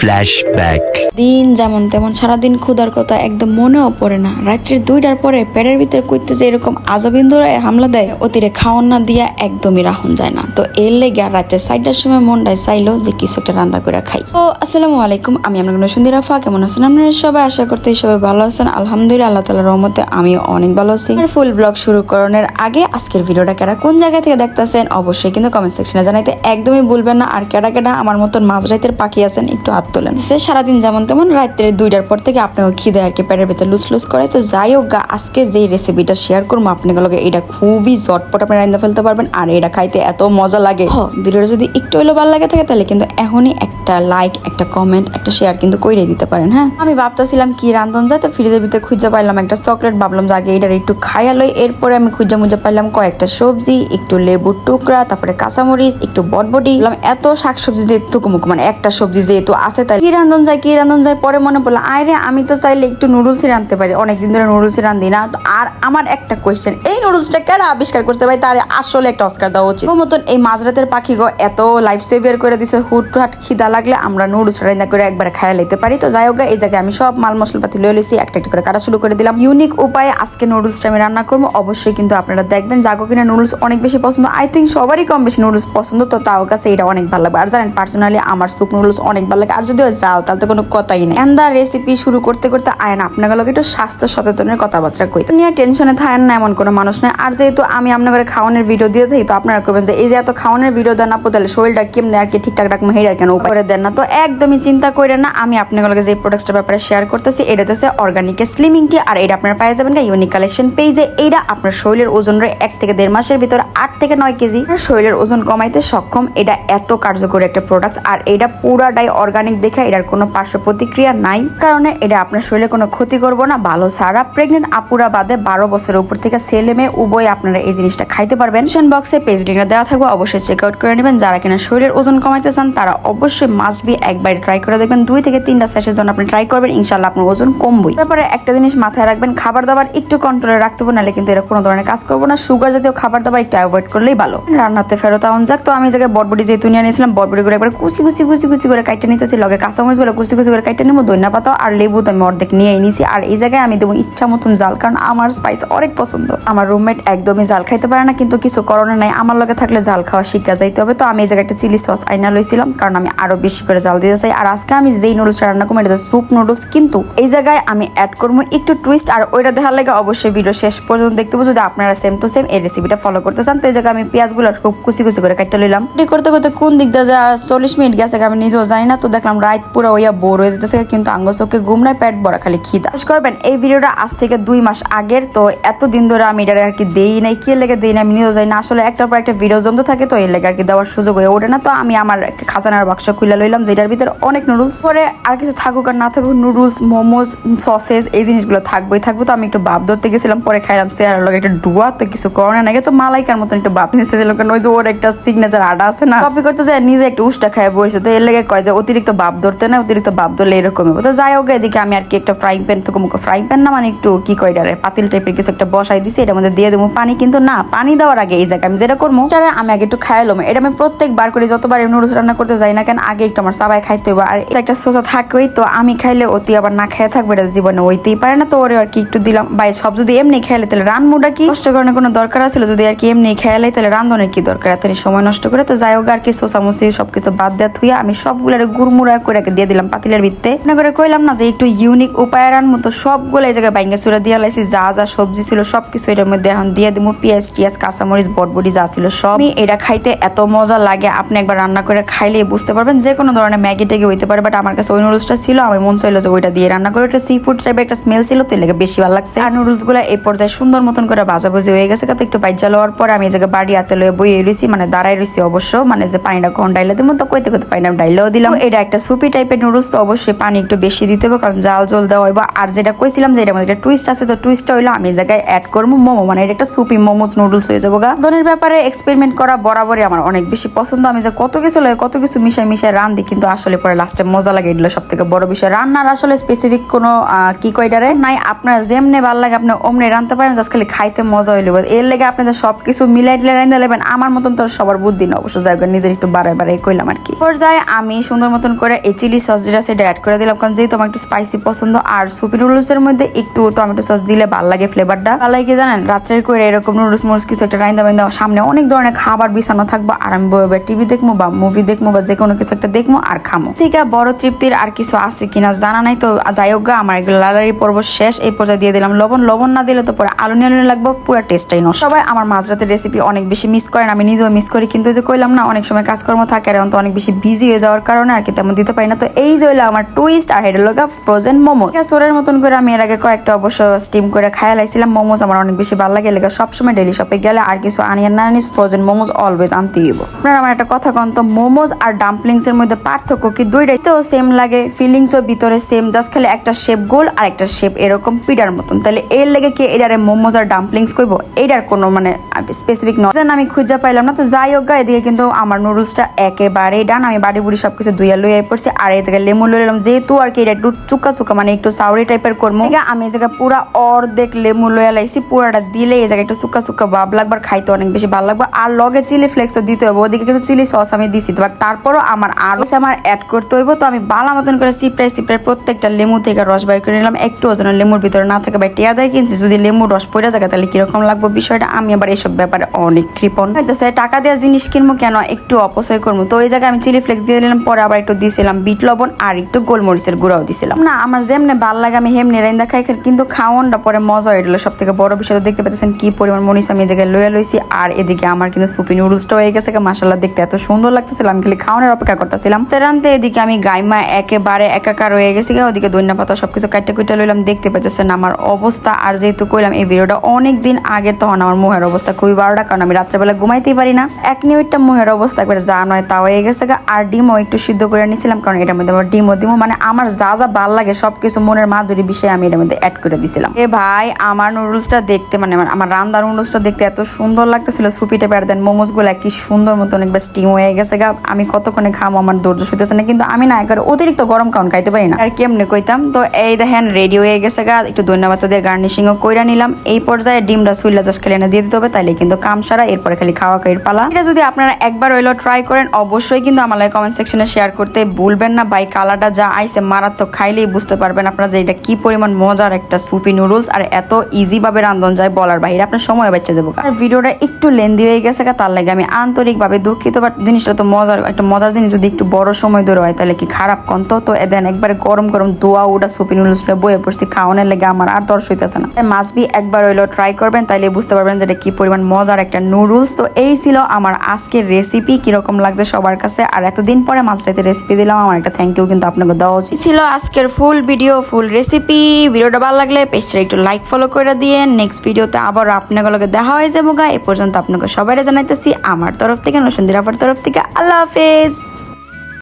Flashback দিন যেমন তেমন সারাদিন ক্ষুধার কথা একদম মনেও পড়ে না। রাত্রির দুইটার পরে পেটের ভিতর করতে যে এরকম আজবিন্দুরায় হামলা দেয়, অতিরে খাওয়ান না দিয়া একদমই রাখুন যায় না। তো এর লেগে রাতে সাইডটার সময় মনটায় চাইলো যে কিছু একটা রান্না করে খাই। তো আসসালামু আলাইকুম, আমি আপনার নসুন্দি রাফা কেমন আছেন আপনারা সবাই? আশা করতে সবাই ভালো আছেন। আলহামদুলিল্লাহ, আল্লাহ তালার রহমতে আমি অনেক ভালো আছি। ফুল ব্লগ শুরু করানোর আগে আজকের ভিডিওটা কেরা কোন জায়গা থেকে দেখতেছেন, অবশ্যই কিন্তু কমেন্ট সেকশনে জানাইতে একদমই ভুলবেন না। আর কেডা কেডা আমার মতন মাঝরাতের পাখি আছেন, একটু হাত তোলেন। সে সারাদিন যেমন তেমন রাত্রে দুইটার পর থেকে আপনাকে খিদে আর কি পেটের ভেতর লুস লুস করে। তো যাই হোক আজকে যে রেসিপিটা শেয়ার করব আপনাকে এটা খুবই জটপট আপনি রান্না ফেলতে পারবেন আর এটা খাইতে এত মজা লাগে। ভিডিওটা যদি একটু হলেও ভালো লাগে থাকে, তাহলে কিন্তু এখনই একটা লাইক একটা কমেন্ট একটা শেয়ার কিন্তু করে দিতে পারেন হ্যাঁ? আমি ভাবতেছিলাম কি রান্ধন যায়, তো ফ্রিজের ভিতরে খুঁজে পাইলাম একটা চকলেট ভাবলাম যে আগে এটার একটু খাইয়া লই। এরপরে আমি খুঁজে মুজে পাইলাম কয়েকটা সবজি, একটু লেবুর টুকরা, তারপরে কাঁচামরিচ, একটু বটবটি। এত শাকসবজি যেহেতু মুখ মানে একটা সবজি যেহেতু আছে তাই কি রান্ধন যায়, কি রান্ধন যায়, পরে মনে পড়ল আরে আমি তো চাইলে একটু নুডলসই রাঁধতে পারি। অনেকদিন ধরে নুডলসই রান্ধি না। তো আর আমার একটা কোয়েশ্চেন এই নুডলসটা কেন আবিষ্কার করছে ভাই? তার আসলে একটা অস্কার দেওয়া উচিত। মতন এই মাঝরাতের পাখি গো এত লাইফ সেভিয়ার করে দিছে হুট হাট খিদা লাগলে আমরা নুডলস রান্না করে একবার খাইয়া লইতে পারি। তো যাই হোক, এই জায়গায় আমি সব মাল মশলাপাতি লয়ে লইছি, একটা একটা করে কাটা শুরু করে দিলাম। ইউনিক উপায়ে আজকে নুডলসটা আমি রান্না করব। অবশ্যই কিন্তু আপনারা দেখবেন, জাগো কিনা নুডলস অনেক বেশি পছন্দ। আই থিঙ্ক সবারই কম বেশি নুডলস পছন্দ, তো তাও কাছে এটা অনেক ভালো লাগবে আর জানেন পার্সোনালি আমার সুপ নুডলস অনেক ভালো লাগে। আর যদিও জাল তাহলে তো কোনো কথাই নেই। এন্দা রেসিপি শুরু করতে করতে আয়ন আপনাকে লগে একটু স্বাস্থ্য সচেতনের কথাবার্তা কই। নিয়ে টেনশনে থাকেন না এমন কোনো মানুষ নেই আর যেহেতু আমি আপনার ঘরে খাওয়ানোর ভিডিও দিয়ে থাকি, তো আপনারা কবেন যে, এই যে এত খাওয়ানোর ভিডিও দেন আপু, তাহলে শরীরটা কেমনে আর কি ঠিকঠাক রাখব হেরার কেন উপায়? করে দেন না। তো একদমই চিন্তা করে না, আমি আপনার লগে যে প্রোডাক্টটার ব্যাপারে শেয়ার করতেছি, এটা হচ্ছে অর্গানিক স্লিমিং টি আর এটা আপনারা পাই যাবেন ইউনিক কালেকশন পেজে এইটা আপনার শরীরের ওজনের এক থেকে দেড় মাসের ভিতরে আট থেকে নয় কেজি। শরীরের ওজন কমাইতে সক্ষম, এটা এত কার্যকরী একটা প্রোডাক্ট আর এটা পুরাটাই অর্গানিক দেখে এটার কোনো পার্শ্ব প্রতিক্রিয়া নাই। কারণে এটা আপনার শরীরে কোনো ক্ষতি করব না, ভালো সারা। প্রেগনেন্ট আপুরা বাদে বারো বছরের উপর থেকে ছেলে মেয়ে, উভয় আপনারা এই জিনিসটা খাইতে পারবেন। ডিসক্রিপশন বক্সে পেজ লিঙ্কটা দেওয়া থাকবে, অবশ্যই চেক আউট করে নেবেন। যারা কিনা শরীরের ওজন কমাইতে চান, তারা অবশ্যই মাস্ট বি একবার ট্রাই করে দেখবেন। দুই থেকে তিনটা সেশনের জন্য আপনি ট্রাই করবেন ইনশাল্লাহ আপনার ওজন কমবই। তারপরে একটা জিনিস মাথায় রাখবেন খাবার দাবার একটু কন্ট্রোলে রাখতে হবে, নাহলে কিন্তু এটা কোনো ধরনের কাজ করব না। সুগার জাতীয় খাবার দাবার একটু অ্যাভয়েড করলেই ভালো। রান্নাতে ফেরত আউন যাক। তো আমি জায়গায় বটবটি যেহেতু নিয়ে নিয়েছিলাম বটবটি করে একবার কুচি কুচি কুচি কুচি করে কাইটে নিতেছি লগে কাঁচামরিচগুলো, কুচি কুচি করে কাইটে নেব দইনা পাতা আর লেবু তো আমি অর্ধেক নিয়ে নিয়েছি আর এই জায়গায় আমি দেবো ইচ্ছা মতন জাল, কারণ আমার স্পাইস অনেক পছন্দ। আমার রুমমেট একদমই জাল খাইতে পারে না, কিন্তু কিছু করণে নাই। আমার লগে থাকলে জাল খাওয়া শিক্ষা যাইতে হবে। তো আমি এই জায়গায় একটা চিলি সস আইনা লইছিলাম, কারণ আমি আরও বেশি করে জাল দিতে চাই। আর আজকে আমি যেই নুডলস রান্না করব, এটা স্যুপ নুডলস কিন্তু এই জায়গায় আমি অ্যাড করব একটু টুইস্ট আর ওইটা দেখার লাগে অবশ্যই ভিডিও শেষ পর্যন্ত দেখতে পাবো যদি আপনারা সেম টু সেম এই রেসিপিটা ফলো করতে চান, তো এই জায়গায় আমি পেঁয়াজগুলো খুব কুচি কুচি করে কাটতে লইলাম। এটি করতে করতে কোন দিক দিয়ে যা চল্লিশ মিনিট গেছে, আমি নিজেও জানি না, তো দেখলাম রাত পুরো ওইয়া বোর হয়ে যেতেছে, কিন্তু আঙ্গ চোখে ঘুমনায় পেট বড়া খালি খিদা। করবেন, এই ভিডিওটা আজ থেকে দুই মাস আগের, তো এত দিন ধরে আমি এটা আর কি দেই নাই, কি লেগে দেই না আমি নিজেও জানি না, আসলে একটার পর একটা ভিডিও জমতে থাকে, তো এর লেগে আর কি দেওয়ার সুযোগ হয়ে ওঠে না, তো আমি আমার খাজানার বাক্স খুলে লইলাম, যেটার ভিতরে অনেক নুডলস পরে আর কিছু থাকুক আর না থাকুক নুডলস মোমোস সসেস এই জিনিসগুলো থাকবোই, থাকব, তো আমি একটু ভাব ধরতে গেছিলাম, পরে খাইলাম, সে আর লগে একটা ডুয়া, তো কিছু করোনা নাকি তো মালাইকার মতন একটু ভাব নিতে দিলাম কারণ ওই যে ওর একটা সিগনেচার আডা আছে না, কপি করতে যায়, নিজে একটু উষ্টা খায় বসে তো এর লেগে কয় যে অতিরিক্ত ভাব ধরতে না, অতিরিক্ত ভাব ধরলে এরকমই হবে। তো যাই হোক, এদিকে আমি আর কি একটা ফ্রাইং প্যান তো ফ্রাইং প্যান না মানে একটু কি কয় ডারে পাতিল টাইপের কিছু একটা বসাই দিছি, এটার মধ্যে দিয়ে দেবো পানি। কিন্তু না, পানি দেওয়ার আগে এই জায়গায় আমি যেটা করব, সেটা আমি আগে একটু খাইলাম এটা আমি প্রত্যেকবার করি, যতবার নুডলস রান্না করতে যাই না কেন, আগে একটু আমার সবাই খাইতে হবে আর একটা সোসা থাকবেই, তো আমি খাইলে অতি আবার না খেয়ে থাকবে, এটা জীবনে ওইতেই পারে না। তো ওরে আর কি একটু দিলাম। ভাই, সব যদি এমনি খেলে, তাহলে রান্নুটা কি? কষ্ট করানোর কোনো দরকার আছে? যদি আর কি এমনি খেয়ালাই তাহলে রান্ধনের কি দরকার? এত সময় নষ্ট করে। তো যাই হোক, আর কি সোসা মুসি সবকিছু বাদ দেওয়া থুইয়া আমি সবগুলো গুড়মুড়া করে দিয়ে দিলাম পাতিলের ভিত্তে। মনে করে কইলাম না যে একটু ইউনিক উপায় রান মতো সবগুলো এই জায়গায় বাইঙ্গা চুরা দিয়ে লাইছি, যা যা সবজি ছিল সবকিছু এটার মধ্যে এখন দিয়ে দিব পেঁয়াজ, টিয়াজ, কাঁচামরিচ বটবটি যা ছিল সব। এটা খাইতে এত মজা লাগে, আপনি একবার রান্না করে খাইলেই বুঝতে পারবেন যে কোনো ধরনের ম্যাগি টেগে হইতে পারে বাট আমার কাছে ওই নুডলসটা ছিল, আমি মন চাইলো যে ওইটা দিয়ে রান্না করে। একটা সি ফুড টাইপের একটা স্মেল ছিল, তো লেগে বেশি ভালো লাগছে। আর নুডলসগুলো এই পর্যায়ে সুন্দর মতন করে ভাজা ভুজি হয়ে গেছে কত একটু বাইজা লওয়ার পর আমি এই জায়গায় বাড়ি হাতে লয়ে বইয়ে রইছি মানে দাঁড়াই রইছি অবশ্য মানে যে পানিটা কখন ডাইলে দিব তো কইতে কইতে পানিটা ডাইলেও দিলাম। এটা একটা সুপি টাইপের নুডলস তো অবশ্যই পানি একটু বেশি দিতে হবে, কারণ জাল জল দেওয়া হইব আর যেটা কইছিলাম যে এটার মধ্যে একটা টুইস্ট আছে, তো টুইস্টটা হইল আমি জায়গায় অ্যাড করব মোমো মানে এটা একটা সুপি মোমোস নুডলস হয়ে যাব গা। ধনের ব্যাপারে এক্সপেরিমেন্ট করা বরাবরই আমার অনেক বেশি পছন্দ। আমি যে কত কিছু লাগে কত কিছু মিশাই মিশাই রান্ধি কিন্তু আসলে পরে লাস্টে মজা লাগে, এগুলো সব থেকে বড় বিষয়। রান্নার আসলে স্পেসিফিক কোনো কি কয়টারে নাই, আপনার যেমনে ভালো লাগে, আপনি অমনে রানতে পারেন জাস্ট খালি খাইতে মজা হইলে। এর লেগে আপনি যে সব কিছু মিলাই টিলাই রান্ধতে লেবেন আমার মতন তো সবার বুদ্ধি না, অবশ্য যাই নিজের একটু বাড়ায় বাড়াই কইলাম আর কি। পর্যায়ে আমি সুন্দর মতন করে করে এই চিলি সস যেটা, সেটা অ্যাড করে দিলাম। কারণ যেহেতু আমার একটু স্পাইসি পছন্দ, আর সুপি নুডলসের মধ্যে একটু টমেটো সস দিলে ভালো লাগে ফ্লেভারটা ভালো লাগে জানেন? রাত্রের করে এরকম নুডলস মুডলস কিছু একটা রাইন্দা বাইন্দা সামনে অনেক ধরনের খাবার বিছানো থাকব, আর আমি টিভি দেখব বা মুভি দেখব বা যে কোনো কিছু একটা দেখব আর খামো। ঠিক আছে বড় তৃপ্তির আর কিছু আছে কিনা জানা নাই, তো যাই হোক আমার এগুলো লালারি পর্ব শেষ। এই পর্যায়ে দিয়ে দিলাম লবণ। লবণ না দিলে তো পরে আলু নিয়ে লাগবে, পুরো টেস্টটাই নষ্ট। সবাই আমার মাঝরাতের রেসিপি অনেক বেশি মিস করেন, আমি নিজেও মিস করি, কিন্তু যে কইলাম না, অনেক সময় কাজকর্ম থাকে, আর অনেক বেশি বিজি হয়ে যাওয়ার কারণে আর কি তেমন দিতে পারি না। তো এই যে হইল আমার টুইস্ট আর হেডের লগা ফ্রোজেন মোমোস সোরের মতন করে আমি এর আগে কয়েকটা অবশ্য স্টিম করে খাইয়া লাইছিলাম। মোমোস আমার অনেক বেশি ভালো লাগে। লেগে সবসময় ডেলি শপে গেলে আর কিছু আনিয়ার না আনিস ফ্রোজেন মোমোস অলওয়েজ আনতে দিব আপনার আমার একটা কথা কন তো মোমোস আর ডাম্পলিংস এর মধ্যে পার্থক্য কি? দুইটাই তো সেম লাগে। ফিলিংসও ভিতরে সেম জাস্ট খালি একটা শেপ গোল আর একটা শেপ এরকম পিডার মতন। তাহলে এর লেগে কি এটারে মোমোস আর ডাম্পলিংস কইব? এটার কোনো মানে স্পেসিফিক নয় আমি খুঁজে পাইলাম না, তো যাই হোক এদিকে কিন্তু আমার নুডলসটা একেবারেই ডান আমি বাড়ি বুড়ি সবকিছু দুইয়া লইয়া পড়ছি, আর এই জায়গায় লেমু লইলাম যেহেতু আর কি এটা একটু চুকা চুকা মানে একটু সাউরি টাইপের করব আমি এই জায়গায় পুরা অর্ধেক লেমু লইয়া লাইছি পুরাটা দিলে এই জায়গায় একটু চুকা চুকা ভাব লাগবার খাইতে অনেক বেশি ভালো লাগবে। আর লগে চিলি ফ্লেক্স ফ্লেক্সও দিতে হবে ওদিকে কিন্তু চিলি সস আমি দিছি। তো তারপরও আমার আরও আমার অ্যাড করতে হইব, তো আমি বালা মতন করে সিপ্রাই সিপ্রাই প্রত্যেকটা লেমু থেকে রস বাইর করে নিলাম। একটু যেন লেমুর ভিতরে না থাকে, বা টিয়া দেয় কিনছি, যদি লেমুর রস পড়ে যায় তাহলে কীরকম লাগবে বিষয়টা, আমি আবার এইসব ব্যাপারে অনেক কৃপণ। হইতেছে টাকা দেওয়া জিনিস কিনবো কেন? একটু অপচয় করব। তো ওই জায়গায় আমি চিলি ফ্লেক্স দিয়ে দিলাম, পরে আবার একটু দিয়েছিলাম বিট লবণ আর একটু গোলমরিচের গুঁড়াও দিছিলাম। না, আমার যেমনে ভালো লাগে, আমি হেমনে রাইন্দা খাই খাই, কিন্তু খাওয়ানটা পরে মজা হয়ে গেল। সব থেকে বড় বিষয় তো দেখতে পাচ্ছেন কি পরিমাণ মরিচ আমি এই জায়গায় লইয়া লইছি। আর এদিকে আমার কিন্তু সুপি নুডলসটা হয়ে গেছে মাসাল্লাহ দেখতে এত সুন্দর লাগতেছিল। আমি খালি খাওয়ানোর অপেক্ষা করতেছিলাম। তেরান্তে এদিকে আমি গাইমা একেবারে একাকার হয়ে গেছি ওদিকে দৈন্য পাতা সবকিছু কাটতে কুইটা লইলাম। দেখতে পাইতেছেন আমার অবস্থা, আর যেহেতু কইলাম এই ভিডিওটা অনেক দিন আগের, তখন আমার মুহের অবস্থা খুবই বারোটা, কারণ আমি রাত্রেবেলা ঘুমাইতেই পারি না। এক মিনিটটা মুহের অবস্থা একবার যা নয় তা হয়ে গেছে। আর ডিমও একটু সিদ্ধ করে নিয়েছিলাম কারণ এটার মধ্যে আমার ডিমও ডিমও মানে আমার যা যা ভালো লাগে সবকিছু মনের মাধুরী বিষয়ে আমি এটার মধ্যে অ্যাড করে দিছিলাম। এ ভাই, আমার নুডলসটা দেখতে মানে আমার- রান্দার নুডলসটা দেখতে এত সুন্দর লাগতেছিল। সুপি টাইপের দেন মোমোসগুলো কি সুন্দর মতন একবার স্টিম হয়ে গেছে গা। আমি কতক্ষণে খামো আমার ধৈর্য সইতেছে না, কিন্তু আমি না একবার অতিরিক্ত গরম কারণ খাইতে পারি না। আর কেমনে কইতাম, তো এই দেখেন রেডি হয়ে গেছে গা। একটু ধন্যবাদ দিয়ে গার্নিশিংও কইরা নিলাম। এই পর্যায়ে ডিমটা সুইলা জাস্ট খেলে এনে দিয়ে দিতে হবে তাইলে কিন্তু কাম সারা এরপরে খালি খাওয়া খাইয়ের পালা। এটা যদি আপনারা একবার হইল ট্রাই করেন, অবশ্যই কিন্তু আমার কমেন্ট সেকশনে শেয়ার করতে ভুলবেন না। বাই কালারটা যা আইছে, মারাত্মক, খাইলেই বুঝতে পারবেন আপনারা যে এটা কি পরিমাণ মজার একটা সুপি নুডলস আর এত ইজি ভাবে রান্ধন যায় বলার বাইরে। আপনার সময় বাচ্চা যাব আর ভিডিওটা একটু লেন্দি হয়ে গেছে তার লাগে আমি আন্তরিকভাবে দুঃখিত বাট জিনিসটা তো মজার, একটা মজার জিনিস যদি একটু বড় সময় ধরে হয়, তাহলে কি খারাপ কন্ত তো দেন, একবার গরম গরম দোয়া ওটা সুপি নুডলসটা বয়ে পড়ছি, খাওয়ানোর লেগে আমার আর দর্শ হইতেছে না। মাস্ট বি একবার হইল ট্রাই করবেন, তাইলে বুঝতে পারবেন যে এটা কি পরিমাণ মজার একটা নুডলস তো এই ছিল আমার আজকের রেসিপি কীরকম লাগছে সবার কাছে। আর এতদিন পরে মাছরাতে রেসিপি দিলাম, আমার একটা থ্যাংক ইউ কিন্তু আপনাকে দেওয়া উচিত। ছিল আজকের ফুল ভিডিও ফুল রেসিপি ভিডিওটা ভালো লাগলে পেজটা একটু লাইক ফলো করে দিয়ে নেক্সট ভিডিওতে আবার আপনাগুলোকে দেখা হয়ে যাব গা। এ পর্যন্ত আপনাকে সবাই জানাইতেছি, আমার তরফ থেকে নসুন্দিরাপার তরফ থেকে, আল্লাহ হাফেজ।